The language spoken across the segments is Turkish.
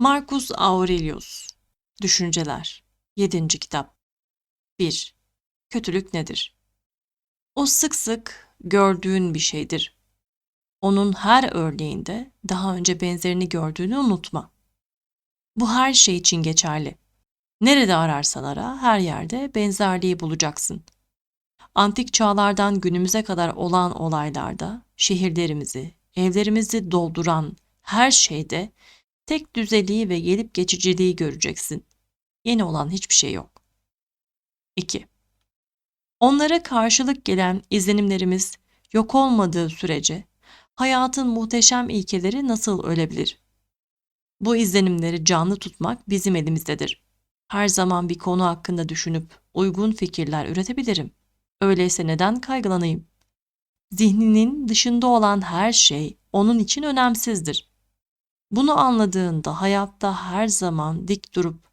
Marcus Aurelius Düşünceler 7. Kitap 1. Kötülük nedir? O sık sık gördüğün bir şeydir. Onun her örneğinde daha önce benzerini gördüğünü unutma. Bu her şey için geçerli. Nerede ararsan ara her yerde benzerliği bulacaksın. Antik çağlardan günümüze kadar olan olaylarda şehirlerimizi, evlerimizi dolduran her şeyde tek düzeliği ve gelip geçiciliği göreceksin. Yeni olan hiçbir şey yok. 2. Onlara karşılık gelen izlenimlerimiz yok olmadığı sürece hayatın muhteşem ilkeleri nasıl ölebilir? Bu izlenimleri canlı tutmak bizim elimizdedir. Her zaman bir konu hakkında düşünüp uygun fikirler üretebilirim. Öyleyse neden kaygılanayım? Zihninin dışında olan her şey onun için önemsizdir. Bunu anladığında hayatta her zaman dik durup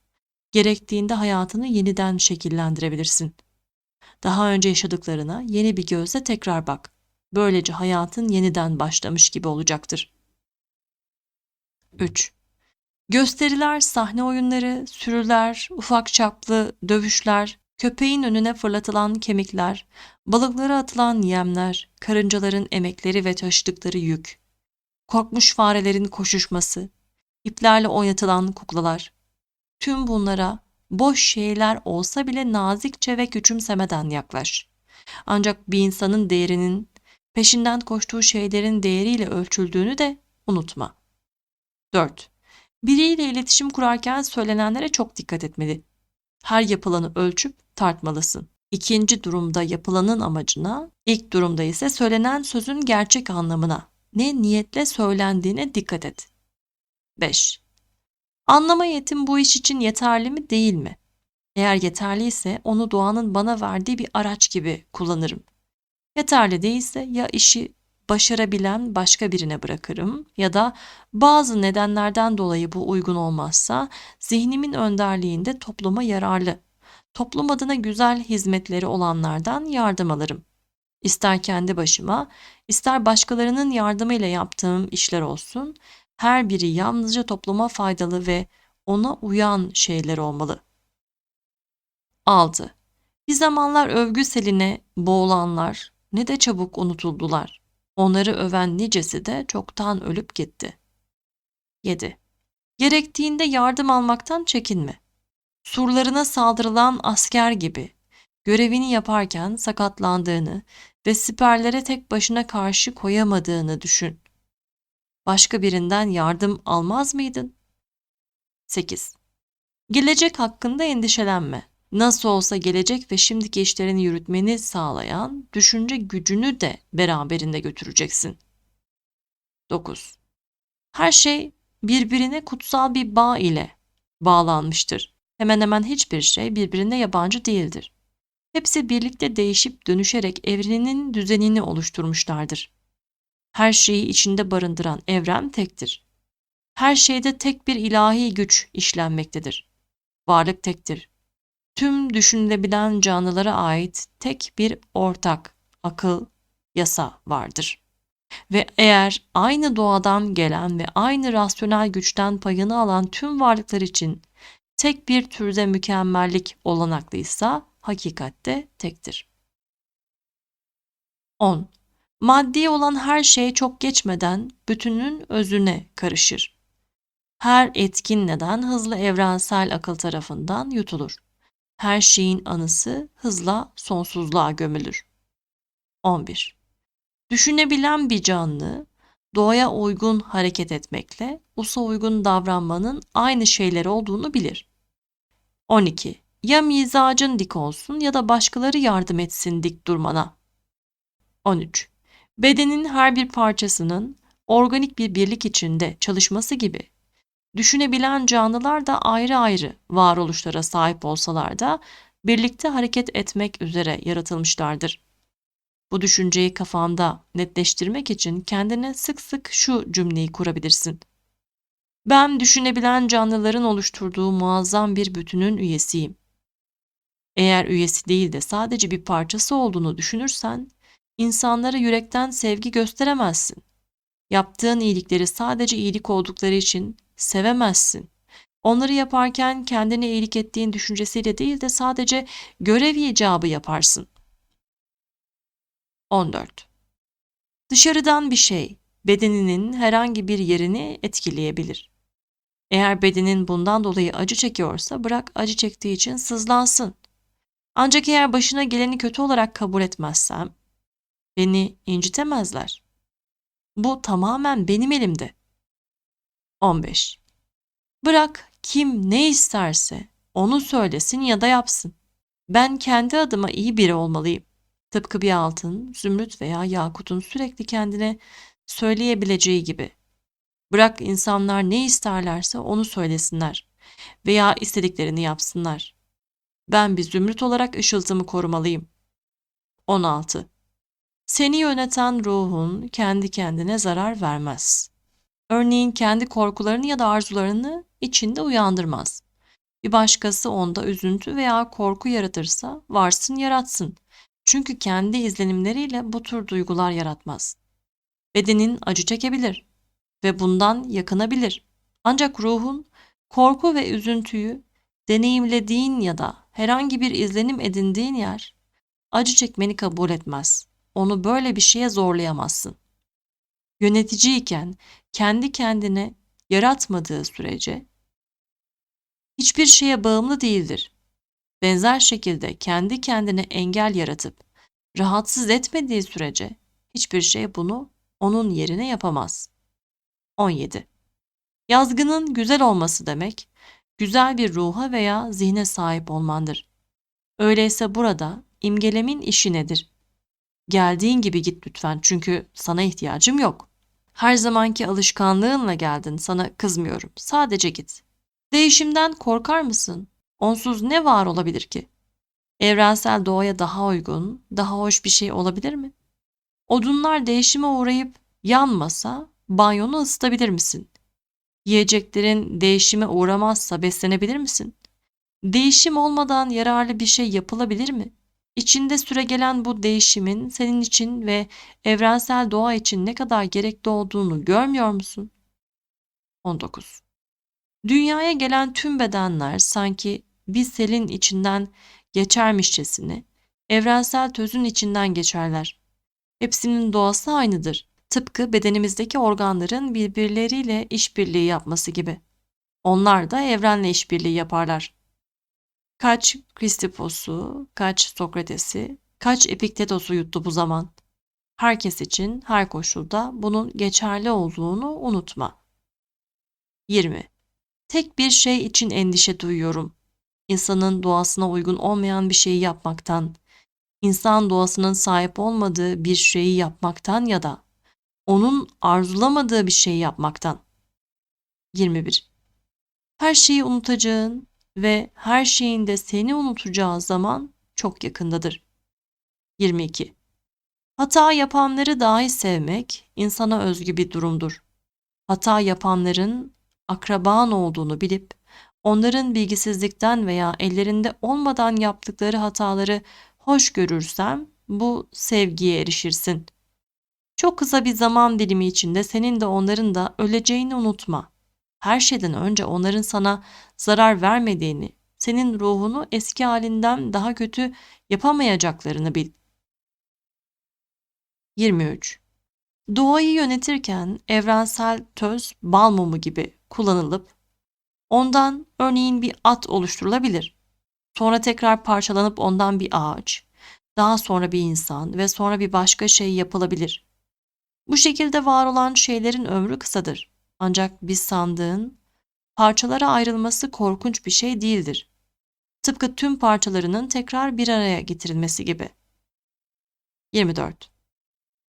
gerektiğinde hayatını yeniden şekillendirebilirsin. Daha önce yaşadıklarına yeni bir gözle tekrar bak. Böylece hayatın yeniden başlamış gibi olacaktır. 3. Gösteriler, sahne oyunları, sürüler, ufak çaplı dövüşler, köpeğin önüne fırlatılan kemikler, balıklara atılan yemler, karıncaların emekleri ve taşıdıkları yük, korkmuş farelerin koşuşması, iplerle oynatılan kuklalar. Tüm bunlara boş şeyler olsa bile nazikçe ve küçümsemeden yaklaş. Ancak bir insanın değerinin peşinden koştuğu şeylerin değeriyle ölçüldüğünü de unutma. 4. Biriyle iletişim kurarken söylenenlere çok dikkat etmeli. Her yapılanı ölçüp tartmalısın. İkinci durumda yapılanın amacına, ilk durumda ise söylenen sözün gerçek anlamına, ne niyetle söylendiğine dikkat et. 5. Anlama yetim bu iş için yeterli mi değil mi? Eğer yeterliyse onu doğanın bana verdiği bir araç gibi kullanırım. Yeterli değilse ya işi başarabilen başka birine bırakırım ya da bazı nedenlerden dolayı bu uygun olmazsa zihnimin önderliğinde topluma yararlı, toplum adına güzel hizmetleri olanlardan yardım alırım. İster kendi başıma, ister başkalarının yardımıyla yaptığım işler olsun, her biri yalnızca topluma faydalı ve ona uyan şeyler olmalı. 6. Bir zamanlar övgü seline boğulanlar ne de çabuk unutuldular. Onları öven nicesi de çoktan ölüp gitti. 7. Gerektiğinde yardım almaktan çekinme. Surlarına saldırılan asker gibi görevini yaparken sakatlandığını ve siperlere tek başına karşı koyamadığını düşün. Başka birinden yardım almaz mıydın? 8. Gelecek hakkında endişelenme. Nasıl olsa gelecek ve şimdiki işlerini yürütmeni sağlayan düşünce gücünü de beraberinde götüreceksin. 9. Her şey birbirine kutsal bir bağ ile bağlanmıştır. Hemen hemen hiçbir şey birbirine yabancı değildir. Hepsi birlikte değişip dönüşerek evrenin düzenini oluşturmuşlardır. Her şeyi içinde barındıran evren tektir. Her şeyde tek bir ilahi güç işlenmektedir. Varlık tektir. Tüm düşünülebilen canlılara ait tek bir ortak akıl, yasa vardır. Ve eğer aynı doğadan gelen ve aynı rasyonel güçten payını alan tüm varlıklar için tek bir türde mükemmellik olanaklıysa hakikatte tektir. 10. Maddi olan her şey çok geçmeden bütünün özüne karışır. Her etkin neden hızlı evrensel akıl tarafından yutulur. Her şeyin anısı hızla sonsuzluğa gömülür. 11. Düşünebilen bir canlı, doğaya uygun hareket etmekle usa uygun davranmanın aynı şeyler olduğunu bilir. 12. Ya mizacın dik olsun ya da başkaları yardım etsin dik durmana. 13. Bedenin her bir parçasının organik bir birlik içinde çalışması gibi düşünebilen canlılar da ayrı ayrı varoluşlara sahip olsalar da birlikte hareket etmek üzere yaratılmışlardır. Bu düşünceyi kafanda netleştirmek için kendine sık sık şu cümleyi kurabilirsin. Ben düşünebilen canlıların oluşturduğu muazzam bir bütünün üyesiyim. Eğer üyesi değil de sadece bir parçası olduğunu düşünürsen, insanlara yürekten sevgi gösteremezsin. Yaptığın iyilikleri sadece iyilik oldukları için sevemezsin. Onları yaparken kendine iyilik ettiğin düşüncesiyle değil de sadece görev icabı yaparsın. 14. Dışarıdan bir şey bedeninin herhangi bir yerini etkileyebilir. Eğer bedenin bundan dolayı acı çekiyorsa bırak acı çektiği için sızlansın. Ancak eğer başına geleni kötü olarak kabul etmezsem beni incitemezler. Bu tamamen benim elimde. 15. Bırak kim ne isterse onu söylesin ya da yapsın. Ben kendi adıma iyi biri olmalıyım. Tıpkı bir altın, zümrüt veya yakutun sürekli kendine söyleyebileceği gibi. Bırak insanlar ne isterlerse onu söylesinler veya istediklerini yapsınlar. Ben bir zümrüt olarak ışıltımı korumalıyım. 16. Seni yöneten ruhun kendi kendine zarar vermez. Örneğin kendi korkularını ya da arzularını içinde uyandırmaz. Bir başkası onda üzüntü veya korku yaratırsa varsın yaratsın. Çünkü kendi izlenimleriyle bu tür duygular yaratmaz. Bedenin acı çekebilir ve bundan yakınabilir. Ancak ruhun korku ve üzüntüyü deneyimlediğin ya da herhangi bir izlenim edindiğin yer acı çekmeni kabul etmez. Onu böyle bir şeye zorlayamazsın. Yöneticiyken kendi kendine yaratmadığı sürece hiçbir şeye bağımlı değildir. Benzer şekilde kendi kendine engel yaratıp rahatsız etmediği sürece hiçbir şey bunu onun yerine yapamaz. 17. Yazgının güzel olması demek, güzel bir ruha veya zihne sahip olmandır. Öyleyse burada imgelemin işi nedir? Geldiğin gibi git lütfen çünkü sana ihtiyacım yok. Her zamanki alışkanlığınla geldin, sana kızmıyorum. Sadece git. Değişimden korkar mısın? Onsuz ne var olabilir ki? Evrensel doğaya daha uygun, daha hoş bir şey olabilir mi? Odunlar değişime uğrayıp yanmasa banyonu ısıtabilir misin? Yiyeceklerin değişime uğramazsa beslenebilir misin? Değişim olmadan yararlı bir şey yapılabilir mi? İçinde süregelen bu değişimin senin için ve evrensel doğa için ne kadar gerekli olduğunu görmüyor musun? 19. Dünyaya gelen tüm bedenler sanki bir selin içinden geçermişçesine evrensel tözün içinden geçerler. Hepsinin doğası aynıdır. Tıpkı bedenimizdeki organların birbirleriyle işbirliği yapması gibi. Onlar da evrenle işbirliği yaparlar. Kaç Kristipos'u, kaç Sokrates'i, kaç Epiktetos'u yuttu bu zaman. Herkes için her koşulda bunun geçerli olduğunu unutma. 20. Tek bir şey için endişe duyuyorum. İnsanın doğasına uygun olmayan bir şeyi yapmaktan, insan doğasının sahip olmadığı bir şeyi yapmaktan ya da onun arzulamadığı bir şeyi yapmaktan. 21. Her şeyi unutacağın ve her şeyin de seni unutacağı zaman çok yakındadır. 22. Hata yapanları dahi sevmek insana özgü bir durumdur. Hata yapanların akraban olduğunu bilip onların bilgisizlikten veya ellerinde olmadan yaptıkları hataları hoş görürsem bu sevgiye erişirsin. Çok kısa bir zaman dilimi içinde senin de onların da öleceğini unutma. Her şeyden önce onların sana zarar vermediğini, senin ruhunu eski halinden daha kötü yapamayacaklarını bil. 23. Doğayı yönetirken evrensel töz bal mumu gibi kullanılıp ondan örneğin bir at oluşturulabilir. Sonra tekrar parçalanıp ondan bir ağaç, daha sonra bir insan ve sonra bir başka şey yapılabilir. Bu şekilde var olan şeylerin ömrü kısadır. Ancak bir sandığın parçalara ayrılması korkunç bir şey değildir. Tıpkı tüm parçalarının tekrar bir araya getirilmesi gibi. 24.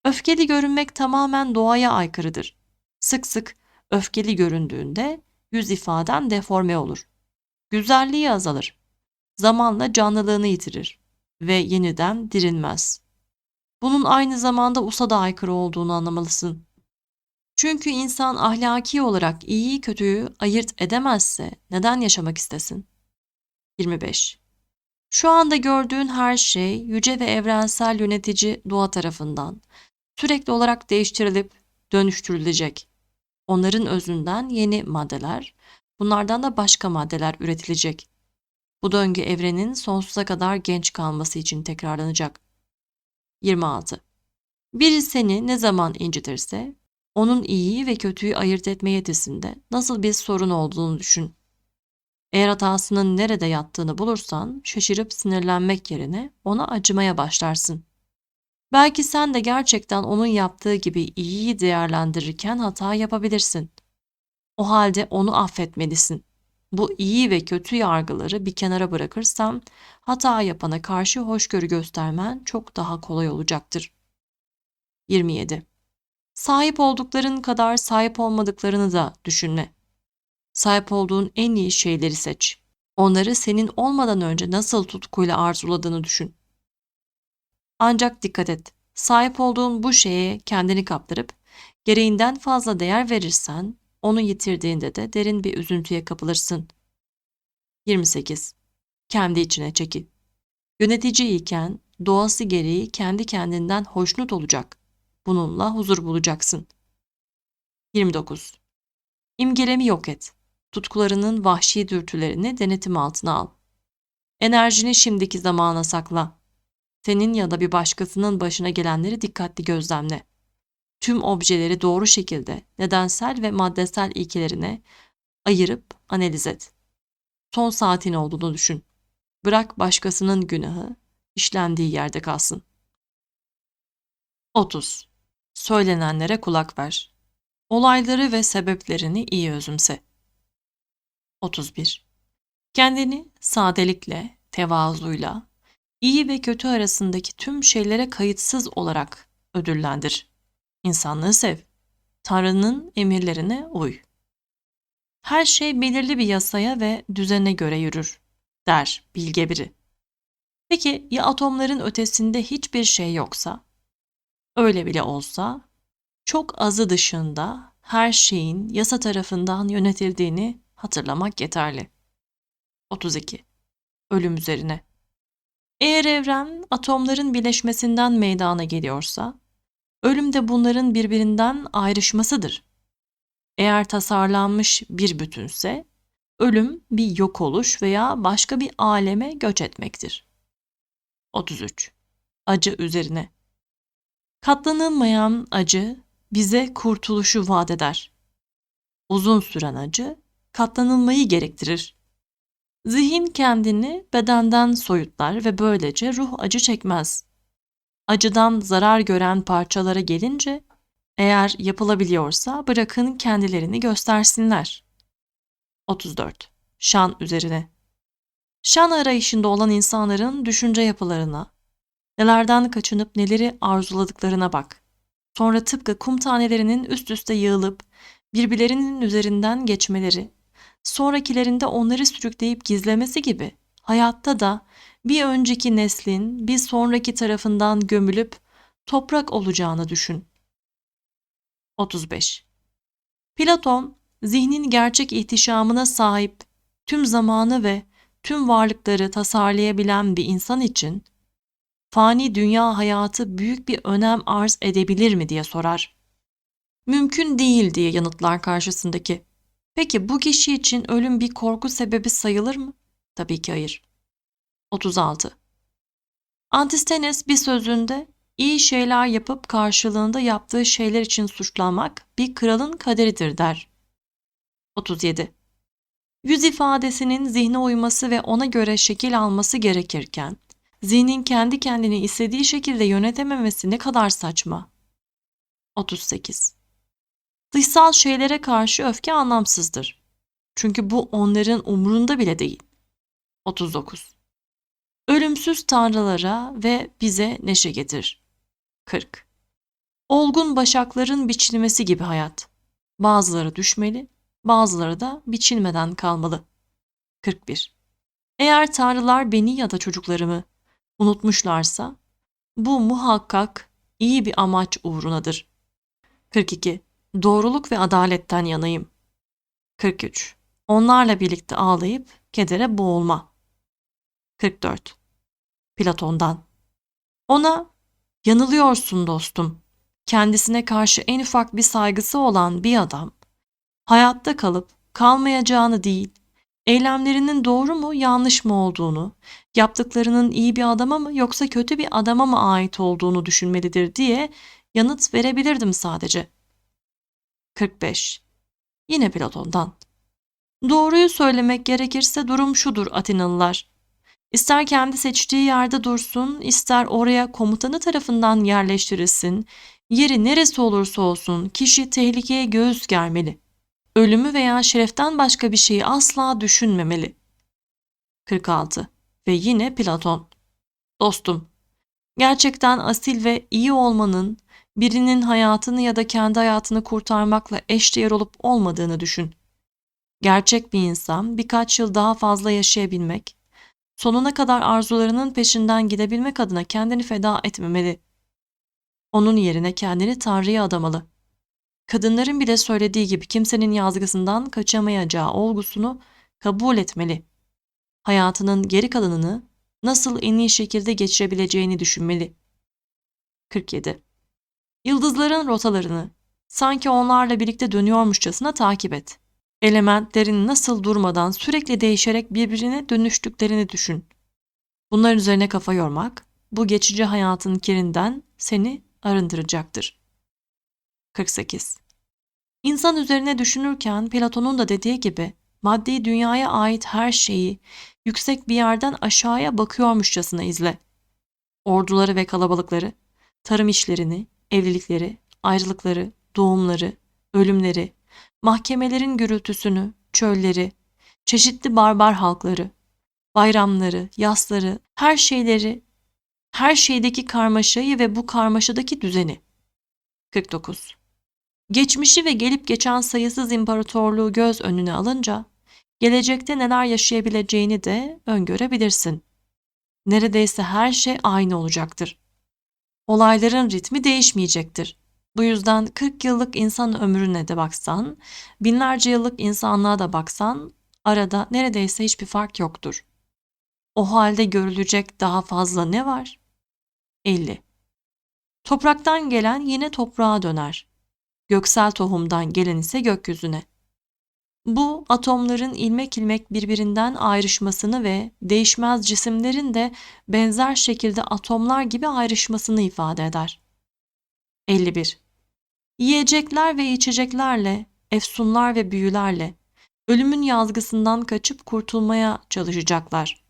Öfkeli görünmek tamamen doğaya aykırıdır. Sık sık öfkeli göründüğünde yüz ifaden deforme olur. Güzelliği azalır. Zamanla canlılığını yitirir ve yeniden dirilmez. Bunun aynı zamanda usa da aykırı olduğunu anlamalısın. Çünkü insan ahlaki olarak iyiyi kötüyü ayırt edemezse neden yaşamak istesin? 25. Şu anda gördüğün her şey yüce ve evrensel yönetici doğa tarafından sürekli olarak değiştirilip dönüştürülecek. Onların özünden yeni maddeler, Bunlardan da başka maddeler üretilecek. Bu döngü evrenin sonsuza kadar genç kalması için tekrarlanacak. 26. Biri seni ne zaman incitirse, onun iyiyi ve kötüyü ayırt etme yetisinde nasıl bir sorun olduğunu düşün. Eğer hatasının nerede yattığını bulursan, şaşırıp sinirlenmek yerine ona acımaya başlarsın. Belki sen de gerçekten onun yaptığı gibi iyiyi değerlendirirken hata yapabilirsin. O halde onu affetmelisin. Bu iyi ve kötü yargıları bir kenara bırakırsam hata yapana karşı hoşgörü göstermen çok daha kolay olacaktır. 27. Sahip oldukların kadar sahip olmadıklarını da düşünme. Sahip olduğun en iyi şeyleri seç. Onları senin olmadan önce nasıl tutkuyla arzuladığını düşün. Ancak dikkat et. Sahip olduğun bu şeye kendini kaptırıp gereğinden fazla değer verirsen onu yitirdiğinde de derin bir üzüntüye kapılırsın. 28. Kendi içine çekil. Yönetici iken doğası gereği kendi kendinden hoşnut olacak. Bununla huzur bulacaksın. 29. İmgelemi yok et. Tutkularının vahşi dürtülerini denetim altına al. Enerjini şimdiki zamana sakla. Senin ya da bir başkasının başına gelenleri dikkatli gözlemle. Tüm objeleri doğru şekilde nedensel ve maddesel ilkelerine ayırıp analiz et. Son saatin olduğunu düşün. Bırak başkasının günahı işlendiği yerde kalsın. 30. Söylenenlere kulak ver. Olayları ve sebeplerini iyi özümse. 31. Kendini sadelikle, tevazuyla, iyi ve kötü arasındaki tüm şeylere kayıtsız olarak ödüllendir. İnsanlığı sev. Tanrı'nın emirlerine uy. Her şey belirli bir yasaya ve düzene göre yürür, der bilge biri. Peki ya atomların ötesinde hiçbir şey yoksa? Öyle bile olsa, çok azı dışında her şeyin yasa tarafından yönetildiğini hatırlamak yeterli. 32. Ölüm üzerine. Eğer evren atomların birleşmesinden meydana geliyorsa, ölüm de bunların birbirinden ayrışmasıdır. Eğer tasarlanmış bir bütünse, ölüm bir yok oluş veya başka bir aleme göç etmektir. 33. Acı üzerine. Katlanılmayan acı bize kurtuluşu vaat eder. Uzun süren acı katlanılmayı gerektirir. Zihin kendini bedenden soyutlar ve böylece ruh acı çekmez. Acıdan zarar gören parçalara gelince eğer yapılabiliyorsa bırakın kendilerini göstersinler. 34. Şan üzerine. Şan arayışında olan insanların düşünce yapılarına, nelerden kaçınıp neleri arzuladıklarına bak. Sonra tıpkı kum tanelerinin üst üste yığılıp birbirlerinin üzerinden geçmeleri, sonrakilerinde onları sürükleyip gizlemesi gibi hayatta da bir önceki neslin bir sonraki tarafından gömülüp toprak olacağını düşün. 35. Platon, zihnin gerçek ihtişamına sahip, tüm zamanı ve tüm varlıkları tasarlayabilen bir insan için fani dünya hayatı büyük bir önem arz edebilir mi diye sorar. Mümkün değil diye yanıtlar karşısındaki. Peki bu kişi için ölüm bir korku sebebi sayılır mı? Tabii ki hayır. 36. Antistenes bir sözünde iyi şeyler yapıp karşılığında yaptığı şeyler için suçlanmak bir kralın kaderidir der. 37. Yüz ifadesinin zihne uyması ve ona göre şekil alması gerekirken, zihnin kendi kendini istediği şekilde yönetememesi ne kadar saçma. 38. Dışsal şeylere karşı öfke anlamsızdır. Çünkü bu onların umurunda bile değil. 39. Ölümsüz tanrılara ve bize neşe getir. 40. Olgun başakların biçilmesi gibi hayat. Bazıları düşmeli, bazıları da biçilmeden kalmalı. 41. Eğer tanrılar beni ya da çocuklarımı unutmuşlarsa, bu muhakkak iyi bir amaç uğrunadır. 42. Doğruluk ve adaletten yanayım. 43. Onlarla birlikte ağlayıp kedere boğulma. 44. Platon'dan. Ona yanılıyorsun dostum. Kendisine karşı en ufak bir saygısı olan bir adam hayatta kalıp kalmayacağını değil, eylemlerinin doğru mu yanlış mı olduğunu, yaptıklarının iyi bir adama mı yoksa kötü bir adama mı ait olduğunu düşünmelidir diye yanıt verebilirdim sadece. 45. Yine Platon'dan. Doğruyu söylemek gerekirse durum şudur Atinalılar. İster kendi seçtiği yerde dursun, ister oraya komutanı tarafından yerleştirilsin, yeri neresi olursa olsun kişi tehlikeye göğüs germeli. Ölümü veya şereften başka bir şeyi asla düşünmemeli. 46. Ve yine Platon. Dostum, gerçekten asil ve iyi olmanın birinin hayatını ya da kendi hayatını kurtarmakla eşdeğer olup olmadığını düşün. Gerçek bir insan birkaç yıl daha fazla yaşayabilmek, sonuna kadar arzularının peşinden gidebilmek adına kendini feda etmemeli. Onun yerine kendini Tanrı'ya adamalı. Kadınların bile söylediği gibi kimsenin yazgısından kaçamayacağı olgusunu kabul etmeli. Hayatının geri kalanını nasıl en iyi şekilde geçirebileceğini düşünmeli. 47. Yıldızların rotalarını sanki onlarla birlikte dönüyormuşçasına takip et. Elementlerin nasıl durmadan sürekli değişerek birbirine dönüştüklerini düşün. Bunların üzerine kafa yormak, bu geçici hayatın kirinden seni arındıracaktır. 48. İnsan üzerine düşünürken Platon'un da dediği gibi maddi dünyaya ait her şeyi yüksek bir yerden aşağıya bakıyormuşçasına izle. Orduları ve kalabalıkları, tarım işlerini, evlilikleri, ayrılıkları, doğumları, ölümleri, mahkemelerin gürültüsünü, çölleri, çeşitli barbar halkları, bayramları, yasları, her şeyleri, her şeydeki karmaşayı ve bu karmaşadaki düzeni. 49. Geçmişi ve gelip geçen sayısız imparatorluğu göz önüne alınca, gelecekte neler yaşayabileceğini de öngörebilirsin. Neredeyse her şey aynı olacaktır. Olayların ritmi değişmeyecektir. Bu yüzden 40 yıllık insan ömrüne de baksan, binlerce yıllık insanlığa da baksan arada neredeyse hiçbir fark yoktur. O halde görülecek daha fazla ne var? 50. Topraktan gelen yine toprağa döner. Göksel tohumdan gelen ise gökyüzüne. Bu atomların ilmek ilmek birbirinden ayrışmasını ve değişmez cisimlerin de benzer şekilde atomlar gibi ayrışmasını ifade eder. 51. Yiyecekler ve içeceklerle, efsunlar ve büyülerle ölümün yazgısından kaçıp kurtulmaya çalışacaklar.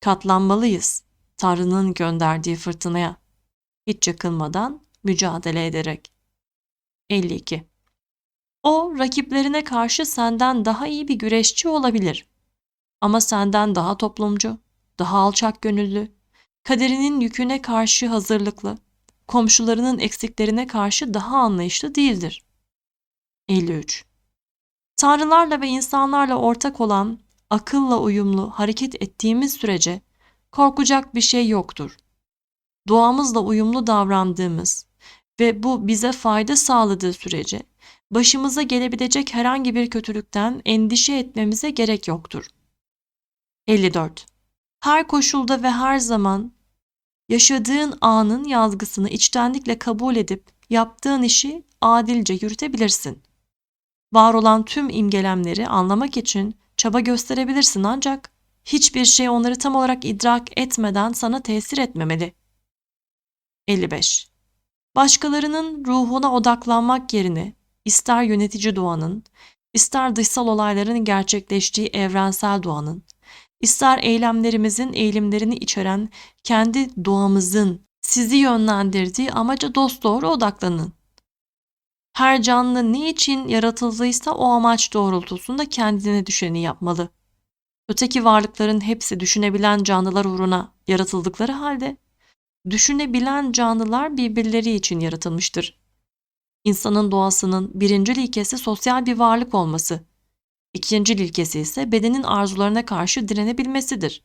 Katlanmalıyız Tanrı'nın gönderdiği fırtınaya. Hiç yakılmadan mücadele ederek. 52. O rakiplerine karşı senden daha iyi bir güreşçi olabilir. Ama senden daha toplumcu, daha alçak gönüllü, kaderinin yüküne karşı hazırlıklı, komşularının eksiklerine karşı daha anlayışlı değildir. 53. Tanrılarla ve insanlarla ortak olan, akılla uyumlu hareket ettiğimiz sürece korkacak bir şey yoktur. Doğamızla uyumlu davrandığımız ve bu bize fayda sağladığı sürece başımıza gelebilecek herhangi bir kötülükten endişe etmemize gerek yoktur. 54. Her koşulda ve her zaman yaşadığın anın yazgısını içtenlikle kabul edip yaptığın işi adilce yürütebilirsin. Var olan tüm imgelemleri anlamak için çaba gösterebilirsin ancak hiçbir şey onları tam olarak idrak etmeden sana tesir etmemeli. 55. Başkalarının ruhuna odaklanmak yerine ister yönetici doğanın, ister dışsal olayların gerçekleştiği evrensel doğanın, ister eylemlerimizin eğilimlerini içeren kendi doğamızın sizi yönlendirdiği amaca dosdoğru odaklanın. Her canlı ne için yaratıldıysa o amaç doğrultusunda kendine düşeni yapmalı. Öteki varlıkların hepsi düşünebilen canlılar uğruna yaratıldıkları halde, düşünebilen canlılar birbirleri için yaratılmıştır. İnsanın doğasının birinci ilkesi sosyal bir varlık olması. İkinci ilkesi ise bedenin arzularına karşı direnebilmesidir.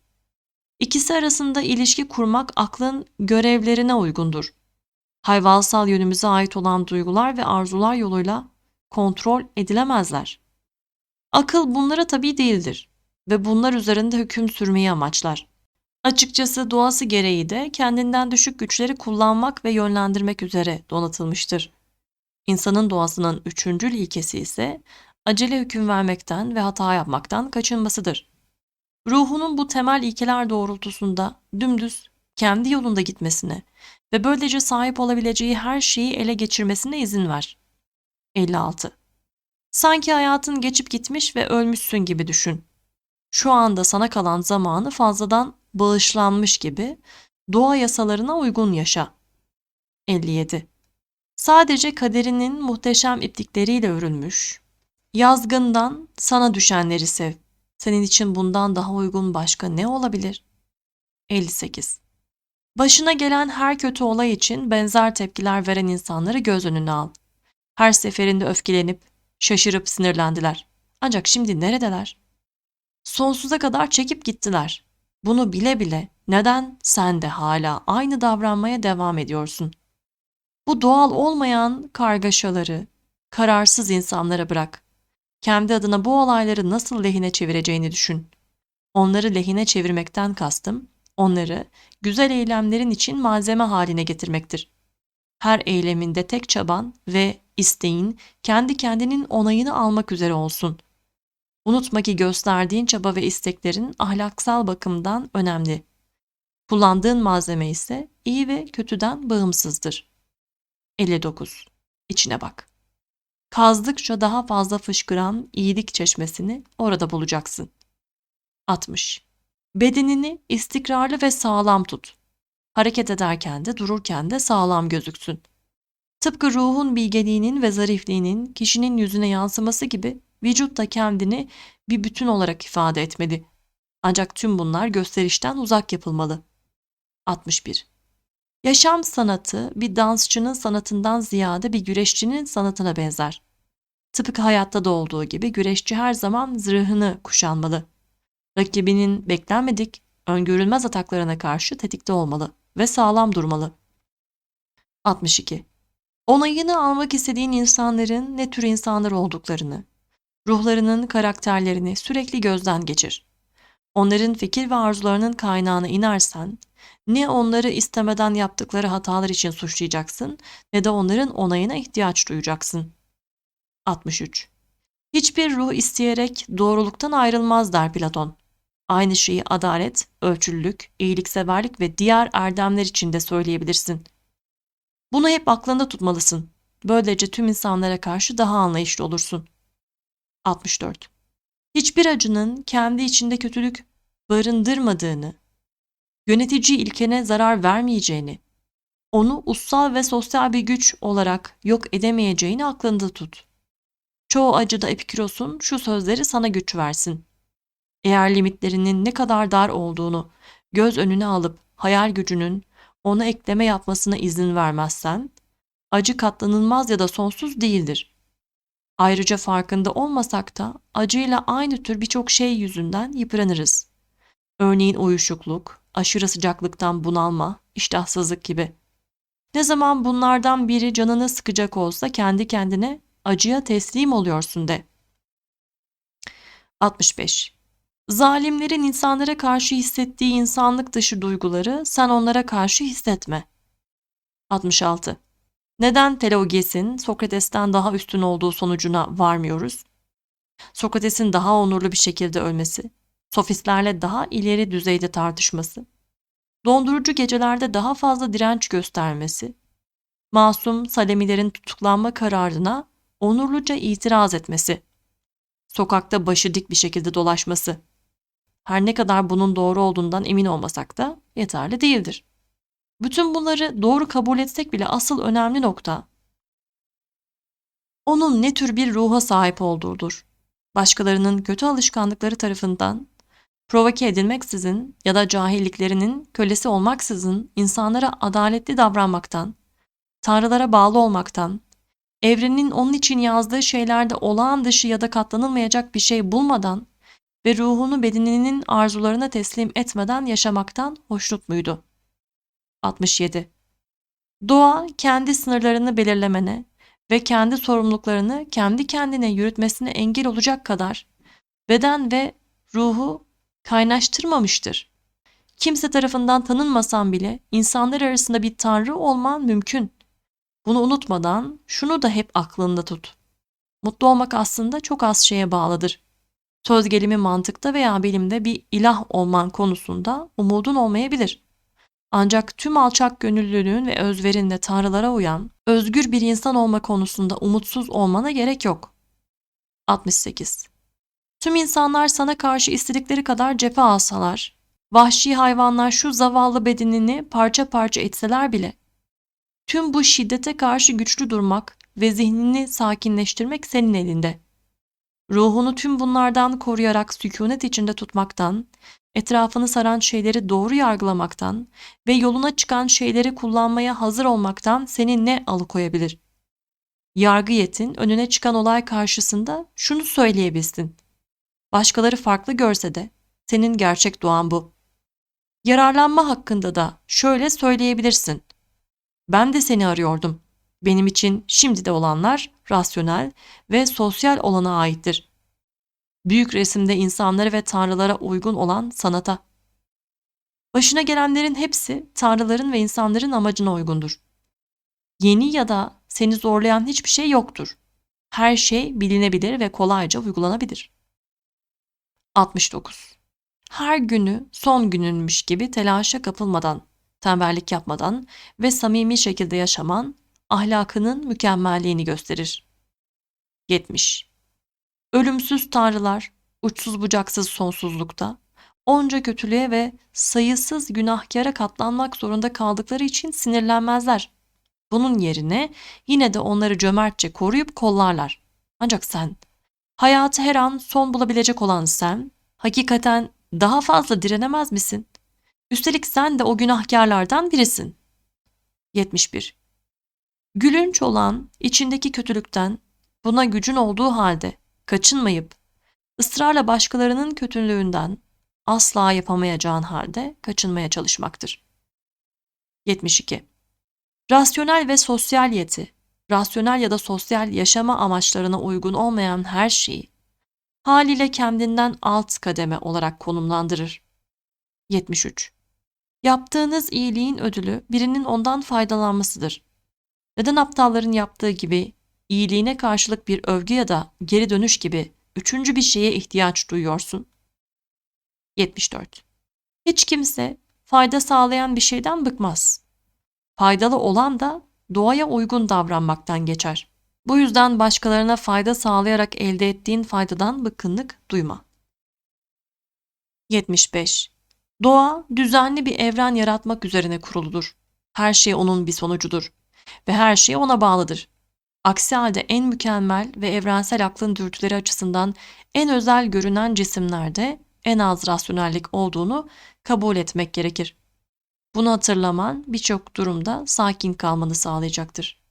İkisi arasında ilişki kurmak aklın görevlerine uygundur. Hayvansal yönümüze ait olan duygular ve arzular yoluyla kontrol edilemezler. Akıl bunlara tabi değildir ve bunlar üzerinde hüküm sürmeyi amaçlar. Açıkçası doğası gereği de kendinden düşük güçleri kullanmak ve yönlendirmek üzere donatılmıştır. İnsanın doğasının üçüncül ilkesi ise acele hüküm vermekten ve hata yapmaktan kaçınmasıdır. Ruhunun bu temel ilkeler doğrultusunda dümdüz kendi yolunda gitmesine ve böylece sahip olabileceği her şeyi ele geçirmesine izin ver. 56. Sanki hayatın geçip gitmiş ve ölmüşsün gibi düşün. Şu anda sana kalan zamanı fazladan bağışlanmış gibi doğa yasalarına uygun yaşa. 57. Sadece kaderinin muhteşem iplikleriyle örülmüş, yazgından sana düşenleri sev. Senin için bundan daha uygun başka ne olabilir? 58. Başına gelen her kötü olay için benzer tepkiler veren insanları göz önüne al. Her seferinde öfkelenip, şaşırıp sinirlendiler. Ancak şimdi neredeler? Sonsuza kadar çekip gittiler. Bunu bile bile neden sen de hala aynı davranmaya devam ediyorsun? Bu doğal olmayan kargaşaları kararsız insanlara bırak. Kendi adına bu olayları nasıl lehine çevireceğini düşün. Onları lehine çevirmekten kastım, onları güzel eylemlerin için malzeme haline getirmektir. Her eyleminde tek çaban ve isteğin kendi kendinin onayını almak üzere olsun. Unutma ki gösterdiğin çaba ve isteklerin ahlaksal bakımdan önemli. Kullandığın malzeme ise iyi ve kötüden bağımsızdır. 59. İçine bak. Kazdıkça daha fazla fışkıran iyilik çeşmesini orada bulacaksın. 60. Bedenini istikrarlı ve sağlam tut. Hareket ederken de dururken de sağlam gözüksün. Tıpkı ruhun bilgeliğinin ve zarifliğinin kişinin yüzüne yansıması gibi vücut da kendini bir bütün olarak ifade etmeli. Ancak tüm bunlar gösterişten uzak yapılmalı. 61. Yaşam sanatı bir dansçının sanatından ziyade bir güreşçinin sanatına benzer. Tıpkı hayatta da olduğu gibi güreşçi her zaman zırhını kuşanmalı. Rakibinin beklenmedik, öngörülmez ataklarına karşı tetikte olmalı ve sağlam durmalı. 62. Onayını almak istediğin insanların ne tür insanlar olduklarını, ruhlarının karakterlerini sürekli gözden geçir. Onların fikir ve arzularının kaynağına inersen, ne onları istemeden yaptıkları hatalar için suçlayacaksın ne de onların onayına ihtiyaç duyacaksın. 63. Hiçbir ruh isteyerek doğruluktan ayrılmaz der Platon. Aynı şeyi adalet, ölçülülük, iyilikseverlik ve diğer erdemler için de söyleyebilirsin. Bunu hep aklında tutmalısın. Böylece tüm insanlara karşı daha anlayışlı olursun. 64. Hiçbir acının kendi içinde kötülük barındırmadığını, yönetici ilkene zarar vermeyeceğini, onu ussal ve sosyal bir güç olarak yok edemeyeceğini aklında tut. Çoğu acıda Epiküros'un şu sözleri sana güç versin. Eğer limitlerinin ne kadar dar olduğunu göz önüne alıp hayal gücünün ona ekleme yapmasına izin vermezsen, acı katlanılmaz ya da sonsuz değildir. Ayrıca farkında olmasak da acıyla aynı tür birçok şey yüzünden yıpranırız. Örneğin uyuşukluk, aşırı sıcaklıktan bunalma, iştahsızlık gibi. Ne zaman bunlardan biri canını sıkacak olsa kendi kendine acıya teslim oluyorsun de. 65. Zalimlerin insanlara karşı hissettiği insanlık dışı duyguları sen onlara karşı hissetme. 66. Neden Teleoges'in Sokrates'ten daha üstün olduğu sonucuna varmıyoruz? Sokrates'in daha onurlu bir şekilde ölmesi, sofistlerle daha ileri düzeyde tartışması, dondurucu gecelerde daha fazla direnç göstermesi, masum Salemilerin tutuklanma kararına onurluca itiraz etmesi, sokakta başı dik bir şekilde dolaşması, her ne kadar bunun doğru olduğundan emin olmasak da yeterli değildir. Bütün bunları doğru kabul etsek bile asıl önemli nokta onun ne tür bir ruha sahip olduğudur. Başkalarının kötü alışkanlıkları tarafından provoke edilmeksizin ya da cahilliklerinin kölesi olmaksızın insanlara adaletli davranmaktan, tanrılara bağlı olmaktan, evrenin onun için yazdığı şeylerde olağan dışı ya da katlanılmayacak bir şey bulmadan ve ruhunu bedeninin arzularına teslim etmeden yaşamaktan hoşnut muydu? 67. Doğa kendi sınırlarını belirlemene ve kendi sorumluluklarını kendi kendine yürütmesine engel olacak kadar beden ve ruhu kaynaştırmamıştır. Kimse tarafından tanınmasan bile insanlar arasında bir tanrı olman mümkün. Bunu unutmadan şunu da hep aklında tut. Mutlu olmak aslında çok az şeye bağlıdır. Söz gelimi mantıkta veya bilimde bir ilah olman konusunda umudun olmayabilir. Ancak tüm alçak gönüllülüğün ve özverinle tanrılara uyan, özgür bir insan olma konusunda umutsuz olmana gerek yok. 68. Tüm insanlar sana karşı istedikleri kadar cephe alsalar, vahşi hayvanlar şu zavallı bedenini parça parça etseler bile, tüm bu şiddete karşı güçlü durmak ve zihnini sakinleştirmek senin elinde. Ruhunu tüm bunlardan koruyarak sükunet içinde tutmaktan, etrafını saran şeyleri doğru yargılamaktan ve yoluna çıkan şeyleri kullanmaya hazır olmaktan seni ne alıkoyabilir? Yargı yetin önüne çıkan olay karşısında şunu söyleyebilsin. Başkaları farklı görse de senin gerçek doğan bu. Yararlanma hakkında da şöyle söyleyebilirsin. Ben de seni arıyordum. Benim için şimdi de olanlar rasyonel ve sosyal olana aittir. Büyük resimde insanlara ve tanrılara uygun olan sanata. Başına gelenlerin hepsi tanrıların ve insanların amacına uygundur. Yeni ya da seni zorlayan hiçbir şey yoktur. Her şey bilinebilir ve kolayca uygulanabilir. 69. Her günü son gününmüş gibi telaşa kapılmadan, tembellik yapmadan ve samimi şekilde yaşaman ahlakının mükemmelliğini gösterir. 70. Ölümsüz tanrılar, uçsuz bucaksız sonsuzlukta, onca kötülüğe ve sayısız günahkara katlanmak zorunda kaldıkları için sinirlenmezler. Bunun yerine yine de onları cömertçe koruyup kollarlar. Ancak sen, hayatı her an son bulabilecek olan sen, hakikaten daha fazla direnemez misin? Üstelik sen de o günahkarlardan birisin. 71. Gülünç olan içindeki kötülükten buna gücün olduğu halde kaçınmayıp ısrarla başkalarının kötülüğünden asla yapamayacağın halde kaçınmaya çalışmaktır. 72. Rasyonel ve sosyal yeti, rasyonel ya da sosyal yaşama amaçlarına uygun olmayan her şeyi haliyle kendinden alt kademe olarak konumlandırır. 73. Yaptığınız iyiliğin ödülü birinin ondan faydalanmasıdır. Neden aptalların yaptığı gibi iyiliğine karşılık bir övgü ya da geri dönüş gibi üçüncü bir şeye ihtiyaç duyuyorsun? 74. Hiç kimse fayda sağlayan bir şeyden bıkmaz. Faydalı olan da doğaya uygun davranmaktan geçer. Bu yüzden başkalarına fayda sağlayarak elde ettiğin faydadan bıkkınlık duyma. 75. Doğa düzenli bir evren yaratmak üzerine kuruludur. Her şey onun bir sonucudur ve her şey ona bağlıdır. Aksi halde en mükemmel ve evrensel aklın dürtüleri açısından en özel görünen cisimlerde en az rasyonellik olduğunu kabul etmek gerekir. Bunu hatırlaman birçok durumda sakin kalmanı sağlayacaktır.